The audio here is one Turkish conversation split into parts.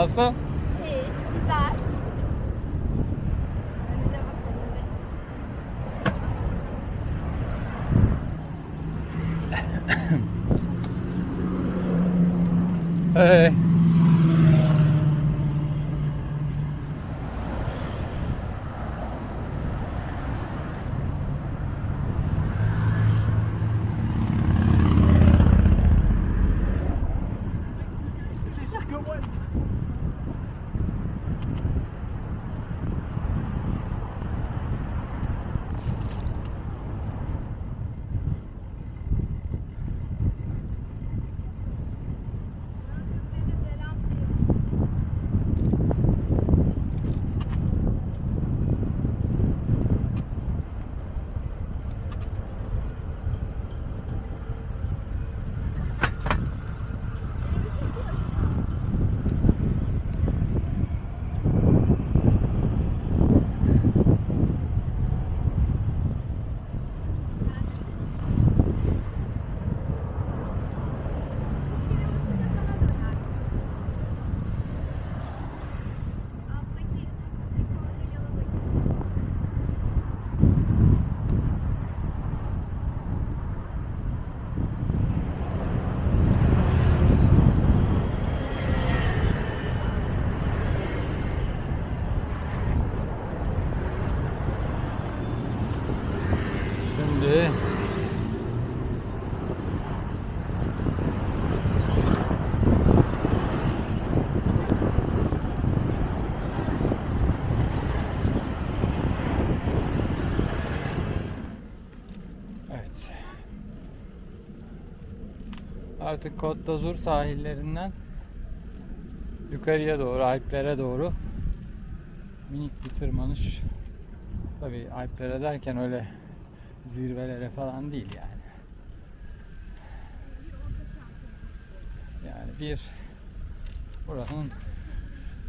Nasıl? Hiç Artık Côte d'Azur sahillerinden yukarıya doğru, Alplere doğru minik bir tırmanış. Tabii Alplere derken öyle zirvelere falan değil yani. Yani bir buranın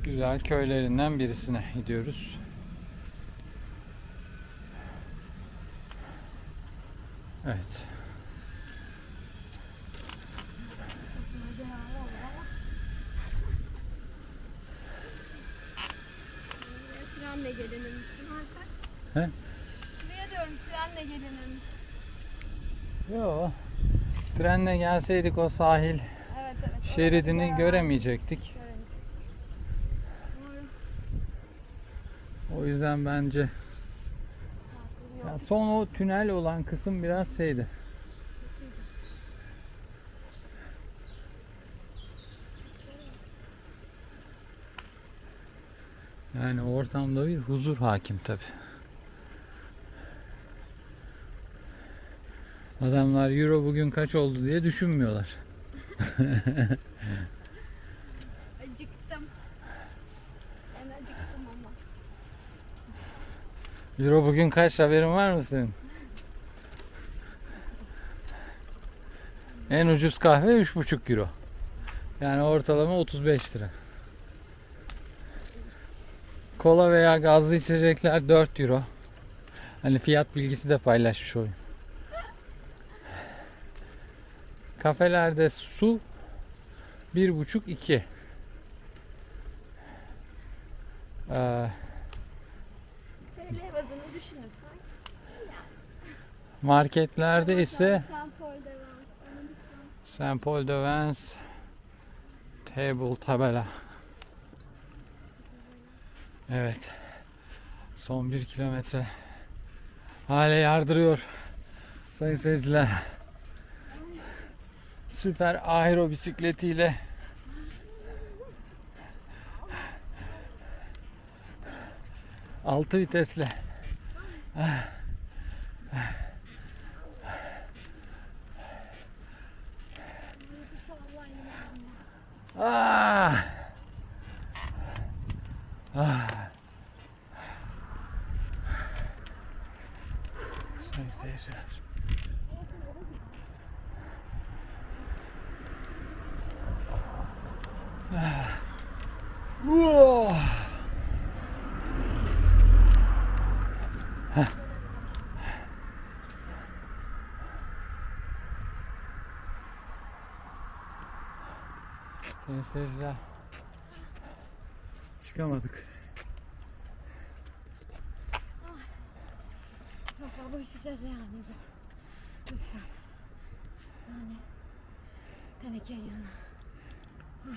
güzel köylerinden birisine gidiyoruz. Evet. Buraya trenle gelinirmiş değil mi Alper? He? Buraya diyorum trenle gelinirmiş. Yo. Trenle gelseydik o sahil Evet evet. şeridini Orası göremeyecektik. Doğru. O yüzden bence Yok. ya son o tünel olan kısım biraz şeydi. Yani ortamda bir huzur hakim tabi. Adamlar euro bugün kaç oldu diye düşünmüyorlar. Acıktım. Ben acıktım ama. Euro bugün kaç haberin var mı senin? En ucuz kahve 3,5 euro. Yani ortalama 35 lira. Kola veya gazlı içecekler 4 euro. Hani fiyat bilgisi de paylaşmış olayım. Kafelerde su 1,5-2. Ee, marketlerde ise. Saint Paul de Vence Table tabela. Evet. Son bir kilometre. Hale yardırıyor. Sayın seyirciler. Süper aero bisikletiyle altı vitesle. Ah! Ah! Sayın seyirciler. Sayın seyirciler. çıkamadık. Baba bu bisikletle yani zor. Lütfen. Yani teneke yana.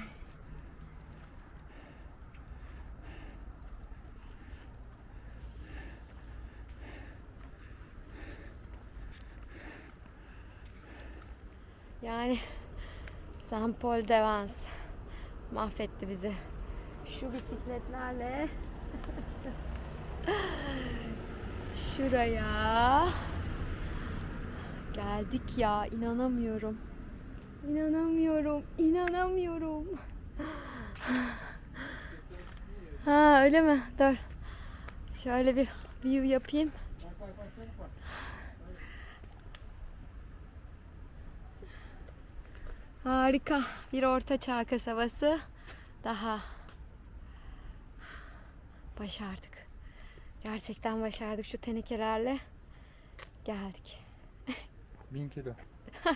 Ay. Yani Saint Paul de Vence mahvetti bizi. Şu bisikletlerle şuraya geldik ya inanamıyorum. İnanamıyorum, inanamıyorum. Ha öyle mi? Dur. Şöyle bir view yapayım. Harika. Bir orta çağ kasabası daha. Başardık. Gerçekten başardık şu tenekelerle. Geldik. Bin kilo.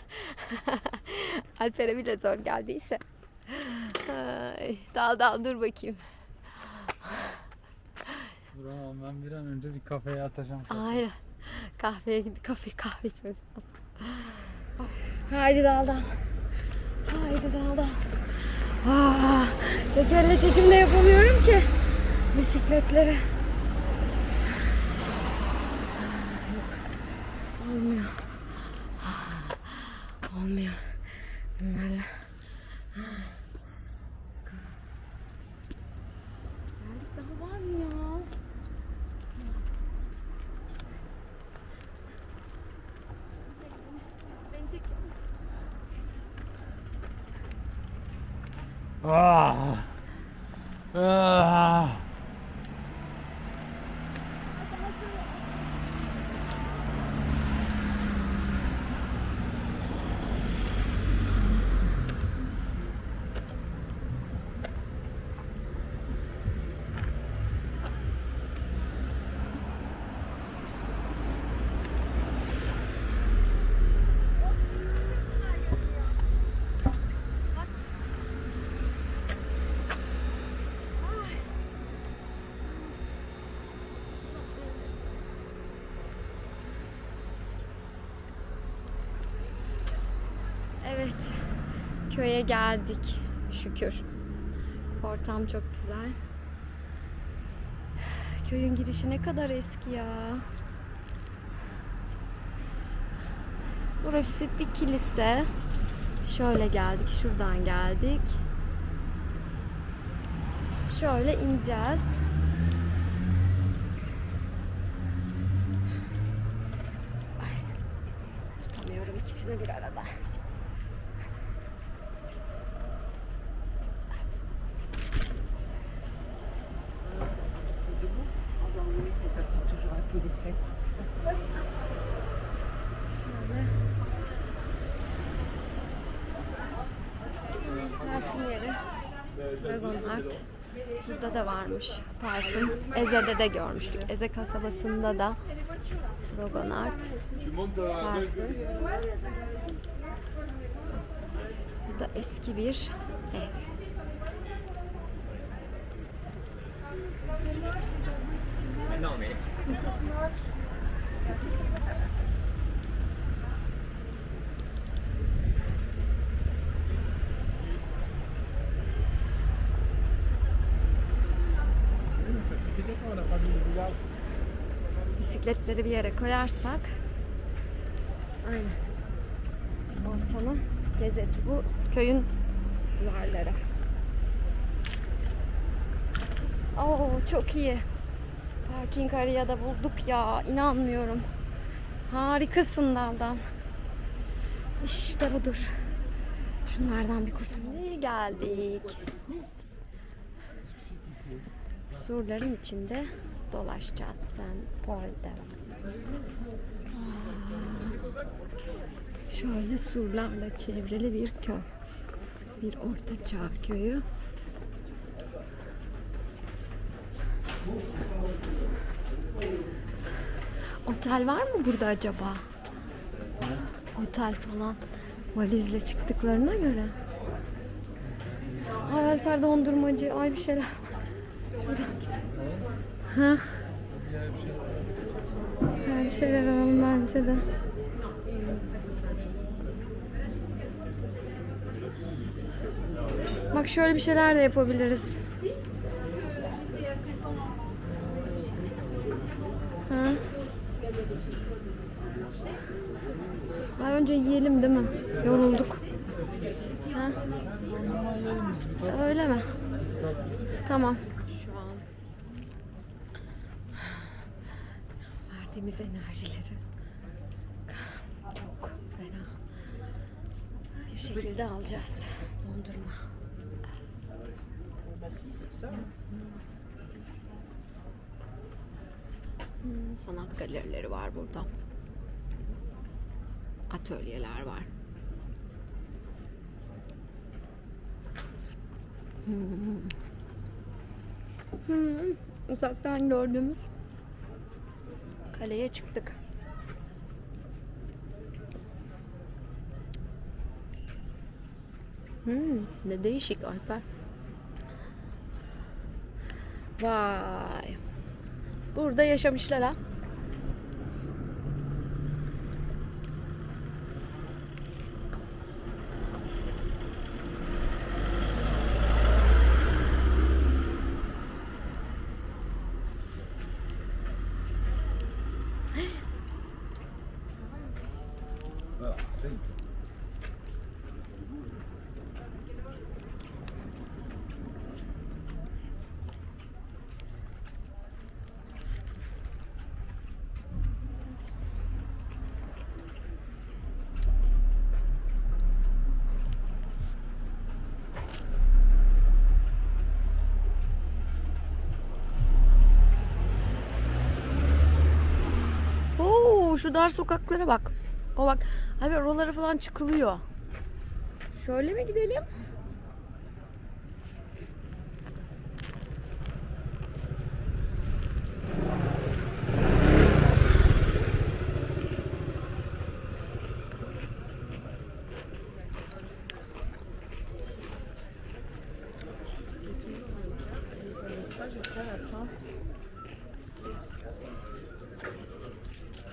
Alper'e bile zor geldiyse. Ay, dal dal dur bakayım. Duramam ben bir an önce bir kafeye atacağım. Aynen. Kahveye gidip kahve kahve içmesi lazım. Haydi dal dal. Haydi dal dal. Aa, tekerle çekim de yapamıyorum ki. Bisikletlere. Yok. Olmuyor. Olmuyor. Bunlarla. Geldik daha var mı ya? Beni çekiyor musun? Ah. Ah. Evet. Köye geldik. Şükür. Ortam çok güzel. Köyün girişi ne kadar eski ya. Burası bir kilise. Şöyle geldik. Şuradan geldik. Şöyle ineceğiz. Ay, tutamıyorum ikisini bir arada. Şöyle. Parfüm yeri. Dragon Art. Burada da varmış parfüm. Eze'de de görmüştük. Eze kasabasında da Dragon Art parfüm. Bu da eski bir ev. Bisikletleri bir yere koyarsak aynen ortamı gezeriz. Bu köyün duvarları. Oo çok iyi. Parking araya da bulduk ya. inanmıyorum. Harikasın daldan. İşte budur. Şunlardan bir kurtulalım. Geldik. Surların içinde dolaşacağız. Sen Devans. Şöyle surlarla çevrili bir köy. Bir orta çağ köyü. Otel var mı burada acaba? Otel falan. Valizle çıktıklarına göre. Ay Alper dondurmacı. Ay bir şeyler. Ha? Her şeyler alalım bence de. Bak şöyle bir şeyler de yapabiliriz. Ha? Ha, önce yiyelim değil mi? Yorulduk. Ha? Öyle mi? Tamam. Şu an verdiğimiz enerjileri çok fena bir şekilde alacağız. Dondurma. Hmm, sanat galerileri var burada. Atölyeler var. Hmm. Hmm, uzaktan gördüğümüz kaleye çıktık. Hmm, ne değişik Alper. Vay. Burada yaşamışlar ha. Şu dar sokaklara bak. O bak. Abi oralara falan çıkılıyor. Şöyle mi gidelim?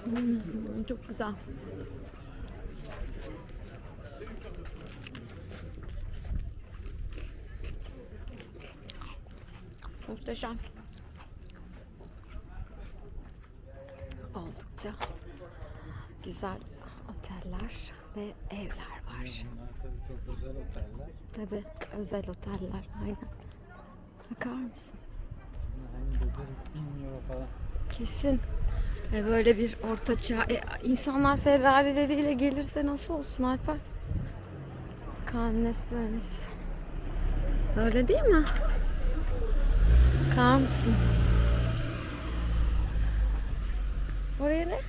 Hmm, çok güzel. Muhteşem. Oldukça güzel oteller ve evler var. Bunlar tabii çok özel oteller. Tabi özel oteller aynen. Bakar mısın? Dedi 1000 euro falan. Kesin. E böyle bir ortaçağ. E, insanlar Ferrari'leriyle gelirse nasıl olsun Alper? Cannes Venice. Öyle değil mi? Bakar mısın? Oraya ne?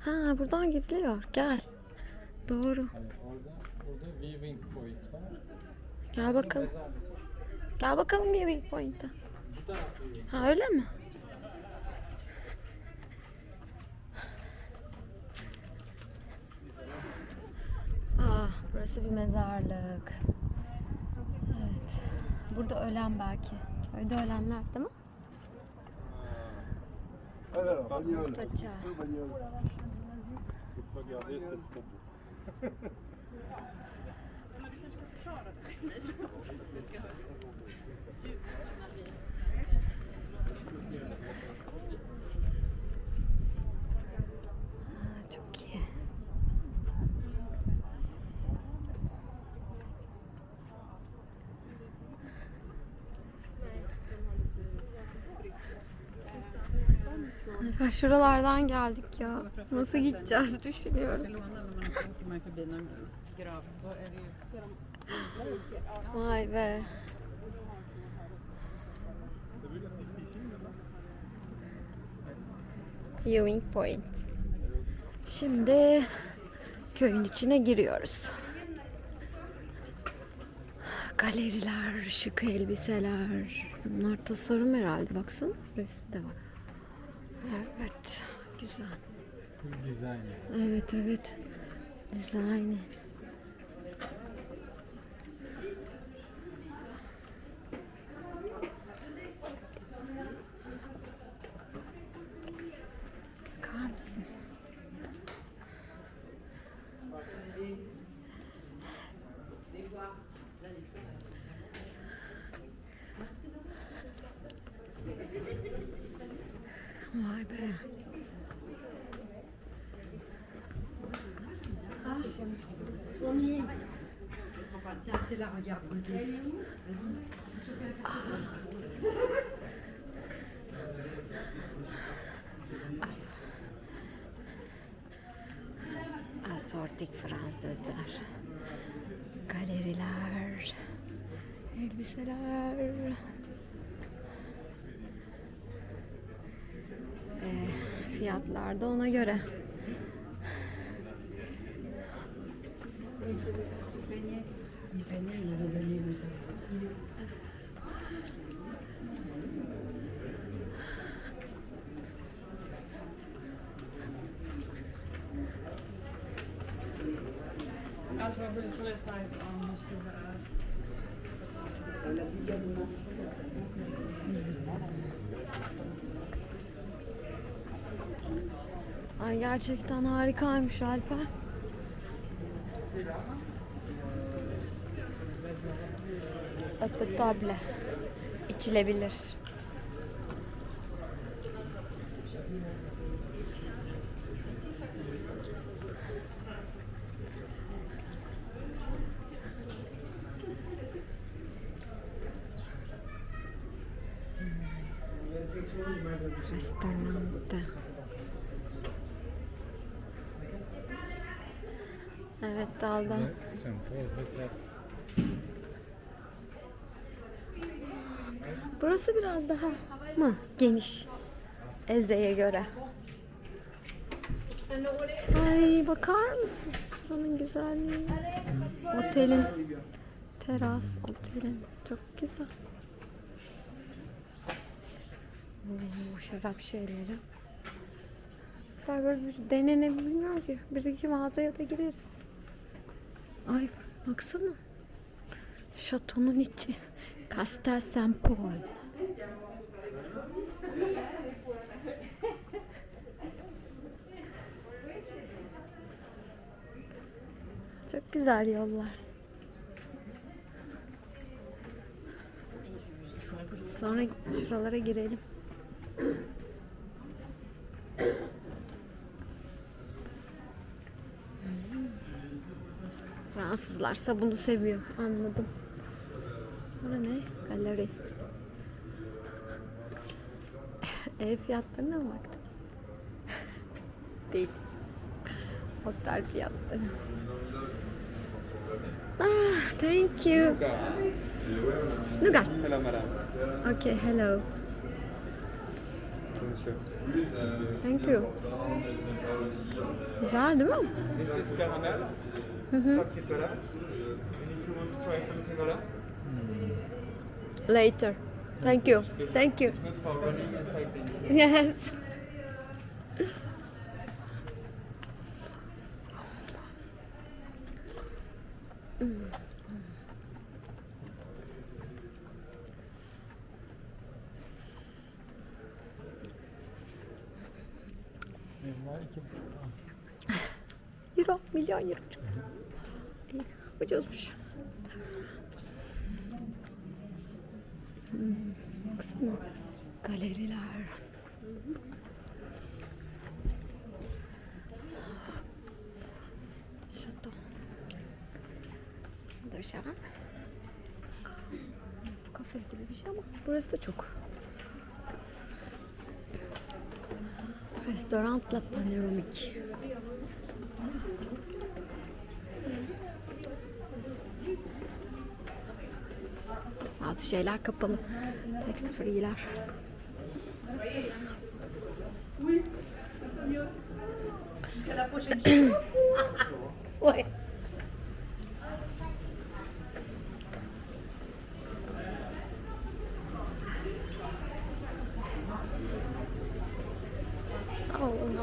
Ha buradan gidiliyor. Gel. Doğru. Orada, burada viewing point var. Gel bakalım. Gel bakalım bir viewing. Ha öyle mi? Ah, burası bir mezarlık. Evet. Burada ölen belki. Köyde ölenler değil mi? Alors, Alper, Şuralardan geldik ya. Nasıl gideceğiz düşünüyorum. Vay be. Viewing point. Şimdi köyün içine giriyoruz. Galeriler, şık elbiseler. Bunlar tasarım herhalde. Baksana resim de var. Evet. Güzel. Design. Evet evet. Dizaynı. Asortik Fransızlar. Galeriler. Elbiseler. Ee, fiyatlar da ona göre. Ay gerçekten harikaymış Alper. Appetable. İçilebilir. Restorante. Evet dalda. Burası biraz daha mı geniş? Eze'ye göre. Ay bakar mısın? Şuranın güzelliği. Otelin teras otelin çok güzel. Oo, şarap şeyleri. Böyle bir denenebilir bilmiyorum ki. Bir iki mağazaya da gireriz. Ay baksana. Şatonun içi. Castel Saint Paul. Çok güzel yollar. Sonra şuralara girelim. Fransızlarsa bunu seviyor. Anladım. Bura ne? Galeri. Ev fiyatlarına mı baktın? Değil. Otel fiyatları. Ah, thank you. Nougat. Hello, madame. Okay, hello. Thank you. Güzel değil mi? This is caramel. That, Later. Thank you. Thank you. Yes. Euro. Milyon euro. İyi, Ucuzmuş. Hmm, Baksana. Galeriler. Şato. Dışarı. Bu kafe gibi bir şey ama burası da çok. Restorantla panoramik. Şeyler kapalı. Tax free'ler. Ouais.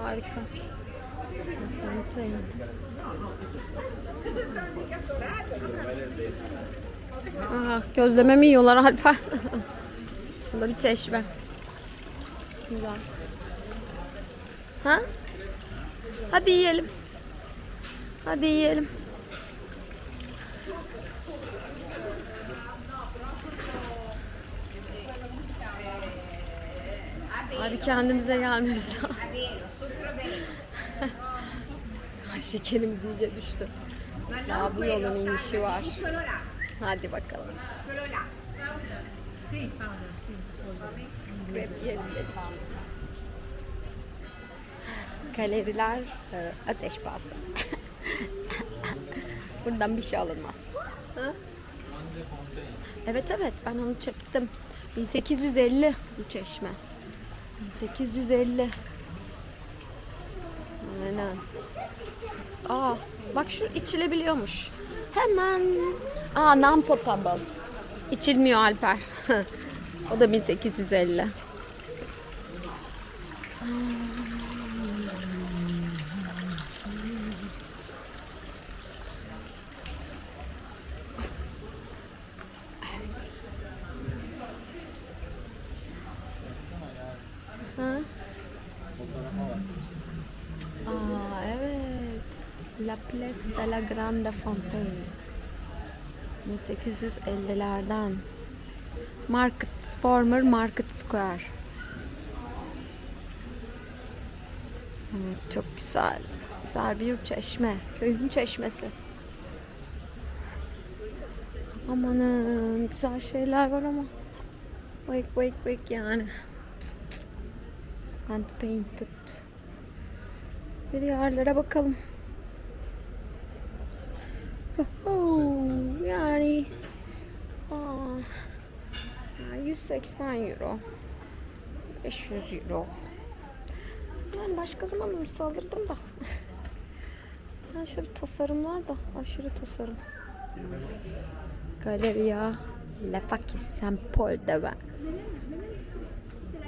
Harika. Fontaine. Aha, gözleme mi yiyorlar Alper? Burada bir çeşme. Güzel. Ha? Hadi yiyelim. Hadi yiyelim. Abi kendimize gelmemiz lazım. Şekerimiz iyice düştü. Daha bu yolun inişi var. Hadi bakalım. Krep yiyelim dedik. Galeriler e, ateş pahası. Buradan bir şey alınmaz. Ha? Evet evet ben onu çektim. 1850 bu çeşme. 1850. Aynen. Aa bak şu içilebiliyormuş. Hemen. Aa non potable. İçilmiyor Alper. o da 1850. Ha? Aa evet. La Place de la Grande Fontaine. 1850'lerden. Market Former Market Square. Evet çok güzel. Güzel bir çeşme. Köyün çeşmesi. Amanın güzel şeyler var ama. Wake wake wake yani. Hand painted. Bir yerlere bakalım. Oho, yani aa, ya 180 euro 500 euro yani başka zaman olursa alırdım da yani şöyle bir tasarımlar da aşırı tasarım Galeria La Fac Saint Paul de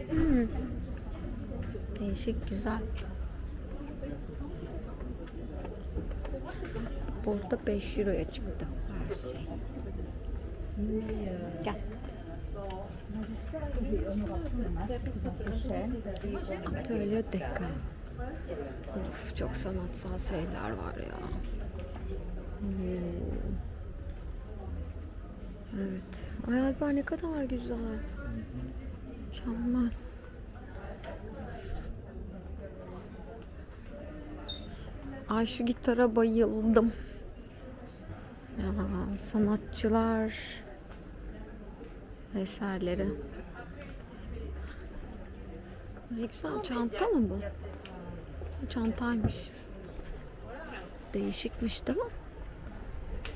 hmm. Değişik güzel Burada 5 euroya çıktı şey. Gel. Atölye Deka. Of, çok sanatsal şeyler var ya. Hmm. Evet. Ay Alper ne kadar güzel. Mükemmel. Ay şu gitara bayıldım. Ya sanatçılar eserleri. Ne güzel çanta mı bu? Çantaymış. Değişikmiş değil mi?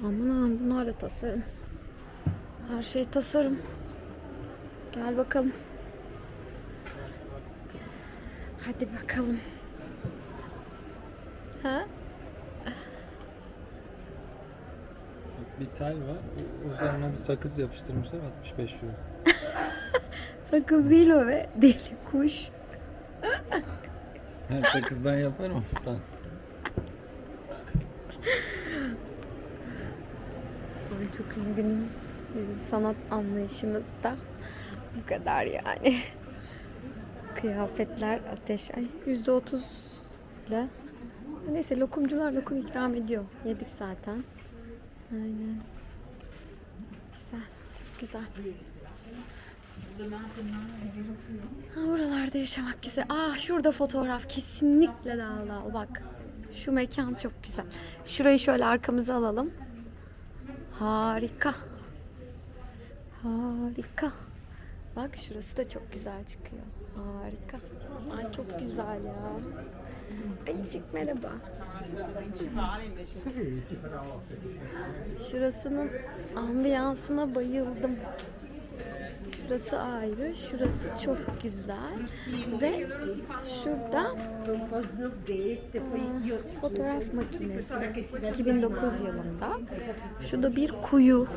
Aman aman bunlar da tasarım. Her şey tasarım. Gel bakalım. Hadi bakalım. Ha? Bir tel var. Üzerine bir sakız yapıştırmışlar 65 euro. Sakız değil o be. Deli kuş. Her sakızdan yaparım sen. Ay çok üzgünüm. Bizim sanat anlayışımız da bu kadar yani. Kıyafetler ateş. Ay yüzde otuz ile. Neyse lokumcular lokum ikram ediyor. Yedik zaten. Aynen. Güzel. Çok güzel. Ha, buralarda yaşamak güzel. Ah şurada fotoğraf kesinlikle dal dal bak. Şu mekan çok güzel. Şurayı şöyle arkamıza alalım. Harika. Harika. Bak şurası da çok güzel çıkıyor. Harika. Ay çok güzel ya. Ayıcık merhaba. Şurasının ambiyansına bayıldım. Şurası ayrı, şurası çok güzel. Ve şurada fotoğraf makinesi 2009 yılında. Şurada bir kuyu.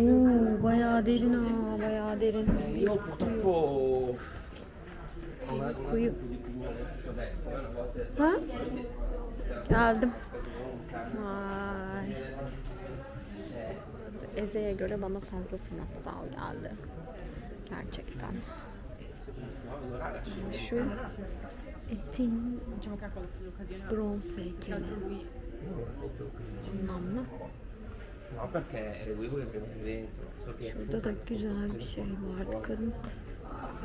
Oo, bayağı derin ha, bayağı derin. Bir kuyu. kuyu. Ha? Geldim. Vay. Eze'ye göre bana fazla sanatsal geldi. Gerçekten. Şu etin bronz heykeli. Anlamlı. Şurada da güzel bir şey vardı kadın.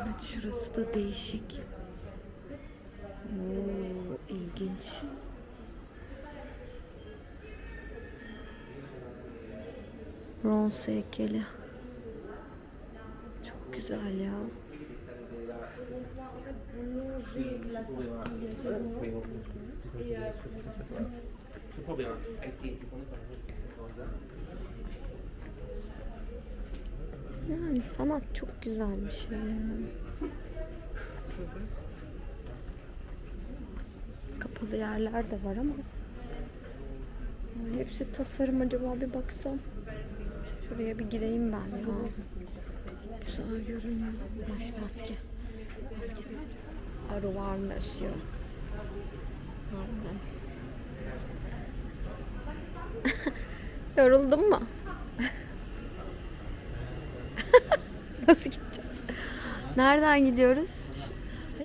Evet şurası da değişik. Oo, ilginç. Bronz heykeli. Çok güzel ya. Yani sanat çok güzel bir şey. Kapalı yerler de var ama. Hepsi tasarım acaba bir baksam. Şuraya bir gireyim ben ya. Güzel görünüyor. Mas maske. Maske takacağız. Arı var mı? Aynen. Yoruldun mu? Nasıl gideceğiz? Nereden gidiyoruz?